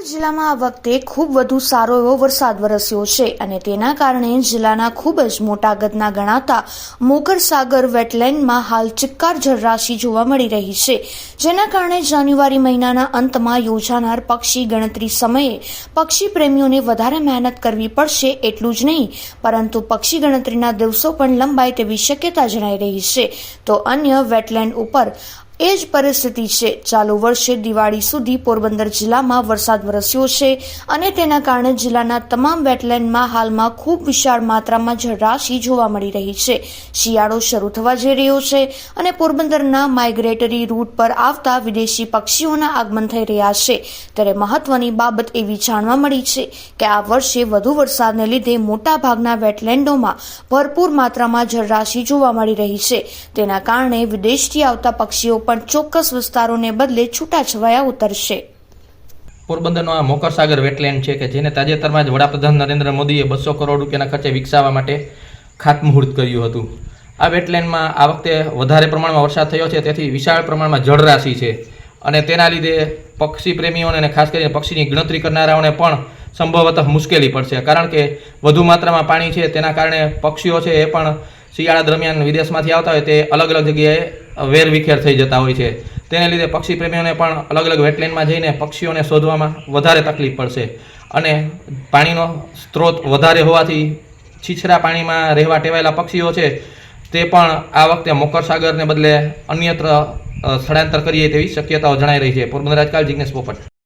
જિલ્લામાં આ વખતે ખૂબ વધુ સારો એવો વરસાદ વરસ્યો છે અને તેના કારણે જિલ્લાના ખૂબ જ મોટા કદના ગણાતા મોકરસાગર વેટલેન્ડમાં હાલ ચિક્કાર જળરાશિ જોવા મળી રહી છે. જેના કારણે જાન્યુઆરી મહિનાના અંતમાં યોજાનાર પક્ષી ગણતરી સમયે પક્ષી પ્રેમીઓને વધારે મહેનત કરવી પડશે એટલું જ નહીં, પરંતુ પક્ષી ગણતરીના દિવસો પણ લંબાય તેવી શક્યતા જણાઈ રહી છે. તો અન્ય વેટલેન્ડ ઉપર એ જ પરિસ્થિતિ છે. ચાલુ વર્ષે દિવાળી સુધી પોરબંદર જિલ્લામાં વરસાદ વરસ્યો છે અને તેના કારણે જિલ્લાના તમામ વેટલેન્ડમાં હાલમાં ખૂબ વિશાળ માત્રામાં જળરાશી જોવા મળી રહી છે. શિયાળો શરૂ થવા જઈ રહ્યો છે અને પોરબંદરના માઇગ્રેટરી રૂટ પર આવતા વિદેશી પક્ષીઓના આગમન થઈ રહ્યા છે. ત્યારે મહત્વની બાબત એવી જાણવા મળી છે કે આ વર્ષે વધુ વરસાદને લીધે મોટાભાગના વેટલેન્ડોમાં ભરપૂર માત્રામાં જળરાશી જોવા મળી રહી છે. તેના કારણે વિદેશથી આવતા પક્ષીઓ પણ ચોક્કસ વિસ્તારોને બદલે છૂટાછવાયા ઉતરશે. પોરબંદરનો આ મોકરસાગર વેટલેન્ડ છે કે જેને તાજેતરમાં જ વડાપ્રધાન નરેન્દ્ર મોદીએ બસો કરોડ રૂપિયાના ખર્ચે વિકસાવવા માટે ખાતમુહૂર્ત કર્યું હતું. આ વેટલેન્ડમાં આ વખતે વધારે પ્રમાણમાં વરસાદ થયો છે, તેથી વિશાળ પ્રમાણમાં જળરાશિ છે અને તેના લીધે પક્ષી પ્રેમીઓને અને ખાસ કરીને પક્ષીની ગણતરી કરનારાઓને પણ સંભવતઃ મુશ્કેલી પડશે. કારણ કે વધુ માત્રામાં પાણી છે, તેના કારણે પક્ષીઓ છે એ પણ શિયાળા દરમિયાન વિદેશમાંથી આવતા હોય તે અલગ અલગ જગ્યાએ વેરવિખેર થઈ જતા હોય છે. તેને લીધે પક્ષી પ્રેમીઓને પણ અલગ અલગ વેટલેન્ડમાં જઈને પક્ષીઓને શોધવામાં વધારે તકલીફ પડશે. અને પાણીનો સ્ત્રોત વધારે હોવાથી છીછરા પાણીમાં રહેવા ટેવાયેલા પક્ષીઓ છે તે પણ આ વખતે મોકર સાગરને બદલે અન્યત્ર સ્થળાંતર કરીએ તેવી શક્યતાઓ જણાઈ રહી છે. પોરબંદર આજકાલ જિગ્નેશ પોપટ.